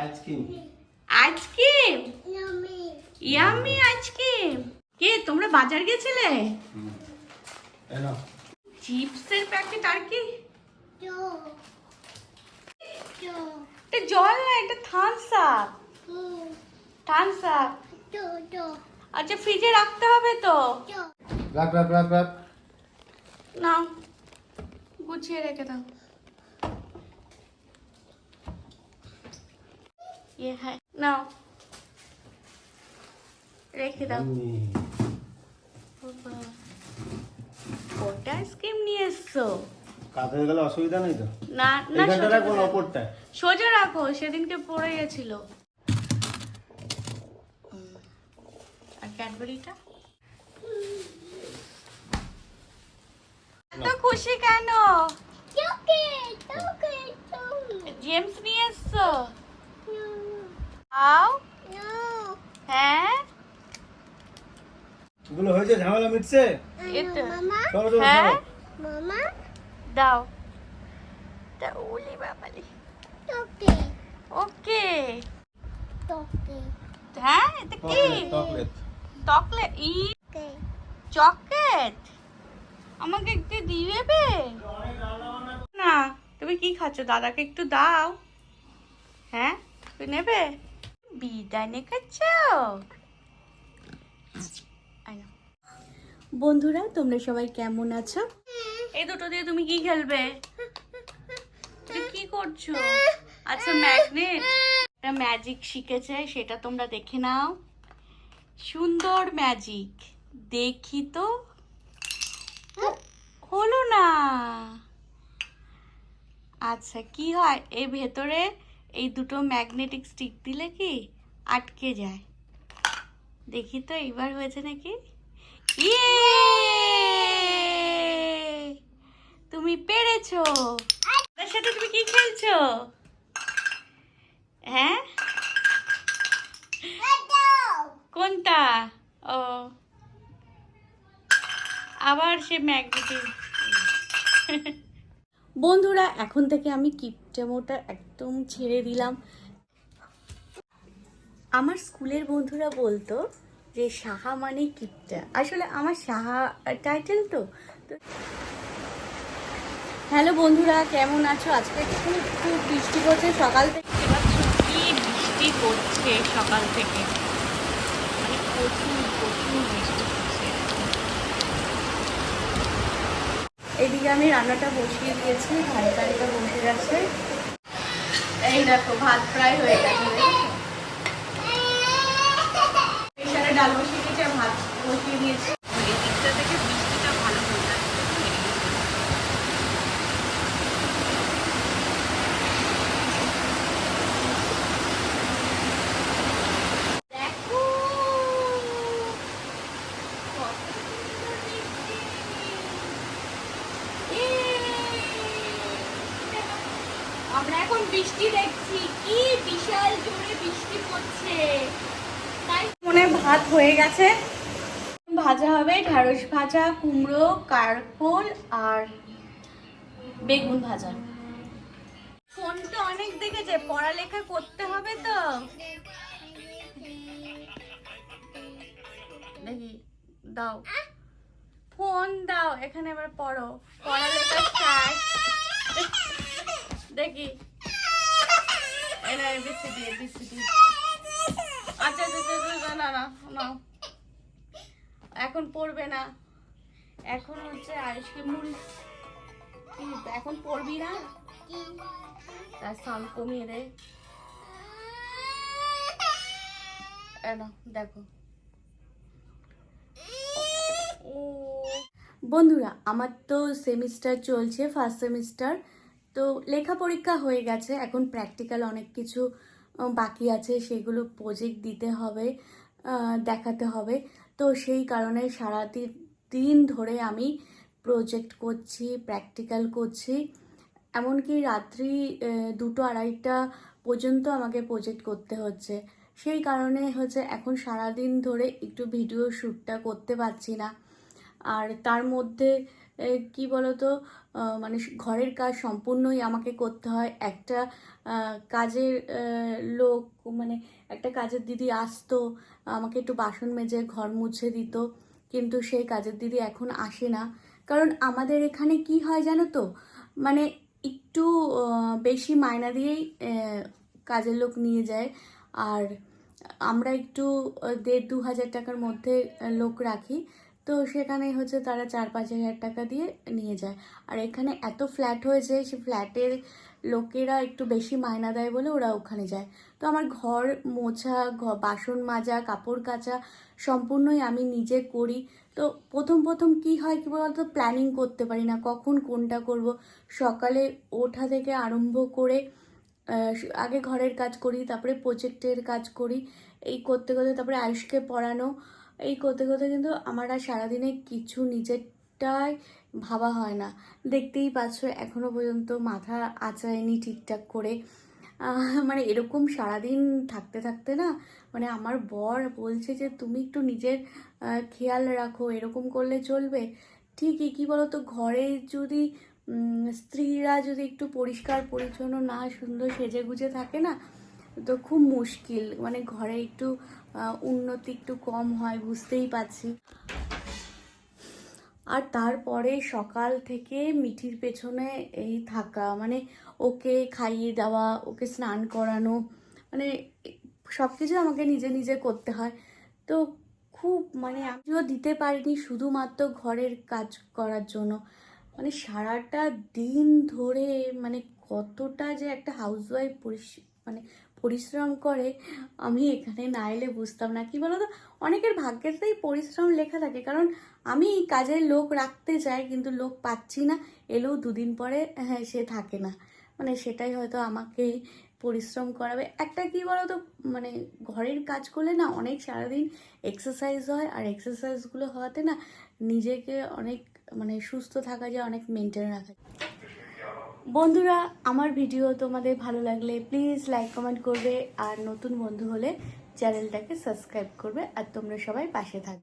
Ice cream ice cream yummy ice cream কে তোমরা বাজার গেছিলে? চিপসের প্যাকেট আর কি? এটা জল না এটা থামস আপ থামস আপ আচ্ছা ফ্রিজে রাখতে হবে তো? রাখ রাখ রাখ রাখ। নাও। গুছিয়ে রেখে দাও। ইয়ে হ্যাঁ নাও রেখে দাও। কটা আইসক্রিম নিয়ে এসছো হয়ে গেলে অসুবিধা নেই তো না না না রাখো। ওপরটা সোজা রাখো সেদিনকে পড়ে গেছিল আর ক্যাডবেরিটা এত খুশি কেন জেমস নিয়ে এসছো আও। হ্যাঁ? এগুলো হয়েছে ঝামেলা মিটছে? এতো চলো চলো হ্যাঁ? চলো। দাও। তা ওলি বাবালি। ওকে। হ্যাঁ এটা কি? চকলেট চকলেট ই। চকলেট আমাকে একটু দিবে? বে না তুমি কি খাচ্ছ? দাদাকে একটু দাও। হ্যাঁ তুই নেবে? খাচ্ছ আই বন্ধুরা তোমরা সবাই কেমন আছো? এই দুটো দিয়ে তুমি কি খেলবে? কি করছ? আচ্ছা ম্যাগনেট একটা ম্যাজিক শিখেছে সেটা তোমরা দেখে নাও। সুন্দর ম্যাজিক দেখি তো। হলো না। আচ্ছা কি হয়? এই ভেতরে এই দুটো ম্যাগনেটিক স্টিক দিলে কি আটকে যায়। দেখি তো এইবার হয়েছে নাকি? ইয়ে তুমি পেরেছ। তার সাথে তুমি কি খেলছো? হ্যাঁ? কোনটা? ও। আবার সে ম্যাগনেটিক বন্ধুরা, এখন থেকে আমি কিপটেমোটা একদম ছেড়ে দিলাম। আমার স্কুলের বন্ধুরা বলতো যে সাহা মানে কিপটা। আসলে আমার সাহা টাইটেল তো। হ্যালো বন্ধুরা, কেমন আছো? আজকে খুব খুব বৃষ্টি পড়ছে। সকাল থেকে কি বৃষ্টি পড়ছে সকাল থেকে। মানে প্রচুর প্রচুর বৃষ্টি। এদিকে আমি রান্নাটা বসিয়ে দিয়েছি, ভাত টাড়িটা বসে গেছে এই দেখো, ভাত প্রায় হয়ে গেছে দেখেছ? ডাল বসিয়ে দিয়েছি ভাত বসিয়ে দিয়েছি এই দিকটা থেকে বৃষ্টিটা ভালো হয়ে যাচ্ছে দেখো কত সুন্দর বৃষ্টি। আমরা এখন বৃষ্টি দেখছি। কি বিশাল জোরে বৃষ্টি পড়ছে। তাই মনে ভাত হয়ে গেছে। ভাজা হবে ঢ্যাঁড়স ভাজা, কুমড়ো কারকোল আর বেগুন ভাজা। ফোন তো অনেক দেখেছে, পড়ালেখা করতে হবে তো। দেখি, দাও। ফোন দাও, এখানে এবার পড়ো। পড়ালেখা দেখি। আচ্ছা আচ্ছা আচ্ছা, আচ্ছা, না না নাও এখন পড়বে না। এখন হচ্ছে আইসক্রিম মুড়ি এখন পড়বি না? তার সাউন্ড কমিয়ে দে। দেখো। বন্ধুরা আমার তো সেমিস্টার চলছে ফার্স্ট সেমিস্টার তো লেখা পরীক্ষা হয়ে গেছে, এখন প্র্যাকটিক্যাল অনেক কিছু বাকি আছে, সেগুলো প্রজেক্ট দিতে হবে দেখাতে হবে। তো সেই কারণে সারাদিন দিন ধরে আমি প্রজেক্ট করছি প্র্যাকটিক্যাল করছি। এমনকি রাত্রি দুটো আড়াইটা পর্যন্ত আমাকে প্রজেক্ট করতে হচ্ছে। সেই কারণে হচ্ছে এখন সারাদিন ধরে একটু ভিডিও শ্যুটটা করতে পারছি না। আর তার মধ্যে কি বলতো মানে ঘরের কাজ সম্পূর্ণই আমাকে করতে হয়। একটা কাজের লোক মানে একটা কাজের দিদি আসতো, আমাকে একটু বাসন মেজে, ঘর মুছে দিত। কিন্তু সেই কাজের দিদি এখন আসে না। কারণ আমাদের এখানে কি হয় জানো তো মানে একটু বেশি মায়না দিয়েই কাজের লোক নিয়ে যায়। আর আমরা একটু দেড় দু হাজার টাকার মধ্যে লোক রাখি। তো সেখানে হচ্ছে তারা চার পাঁচ হাজার টাকা দিয়ে নিয়ে যায়। আর এখানে এত ফ্ল্যাট হয়েছে সে ফ্ল্যাটের লোকেরা একটু বেশি মায়না দেয় বলে ওরা ওখানে যায়। তো আমার ঘর মোছা বাসন মাজা, কাপড় কাচা সম্পূর্ণই আমি নিজে করি। তো প্রথম প্রথম কি হয় কি বলতো? প্ল্যানিং করতে পারি না, কখন কোনটা করব? সকালে ওঠা থেকে আরম্ভ করে আগে ঘরের কাজ করি, তারপরে প্রজেক্টের কাজ করি। এই করতে করতে তারপরে আয়ুষকে পড়ানো। এই করতে করতে কিন্তু আমার আর সারাদিনে কিছু নিজেরটাই ভাবা হয় না। দেখতেই পাচ্ছ, এখনও পর্যন্ত মাথা আচায়নি ঠিকঠাক করে। মানে এরকম সারাদিন থাকতে থাকতে না মানে আমার বর বলছে যে, তুমি একটু নিজের খেয়াল রাখো, এরকম করলে চলবে। ঠিকই, কি বলতো, ঘরে যদি স্ত্রীরা যদি একটু পরিষ্কার, পরিচ্ছন্ন, না সুন্দর সেজে গুজে থাকে না তো খুব মুশকিল। মানে ঘরে একটু উন্নতি একটু কম হয়, বুঝতেই পারছি। আর তারপরে সকাল থেকে মিঠির পেছনে এই থাকা মানে ওকে খাইয়ে দেওয়া, ওকে স্নান করানো মানে সব কিছু আমাকে নিজে নিজে করতে হয়। তো খুব মানে আমিও দিতে পারিনি শুধুমাত্র ঘরের কাজ করার জন্য মানে সারাটা দিন ধরে মানে কতটা যে একটা হাউসওয়াইফ মানে পরিশ্রম করে, আমি এখানে না এলে বুঝতাম না। কি বলতো? অনেকের ভাগ্যেরটাই পরিশ্রম লেখা থাকে, কারণ আমি কাজের লোক রাখতে চাই, কিন্তু লোক পাচ্ছি না। এলেও দুদিন পরে হ্যাঁ সে থাকে না। মানে সেটাই হয়তো আমাকে পরিশ্রম করাবে। একটা কি বলতো? মানে ঘরের কাজ করলে না অনেক সারাদিন এক্সারসাইজ হয়, আর এক্সারসাইজগুলো হওয়াতে না নিজেকে অনেক মানে সুস্থ থাকা যায়, অনেক মেনটেন রাখা যায়। বন্ধুরা, আমার ভিডিও তোমাদের ভালো লাগলে প্লিজ লাইক কমেন্ট করবে আর নতুন বন্ধু হলে চ্যানেলটাকে সাবস্ক্রাইব করবে আর তোমরা সবাই পাশে থাকবে।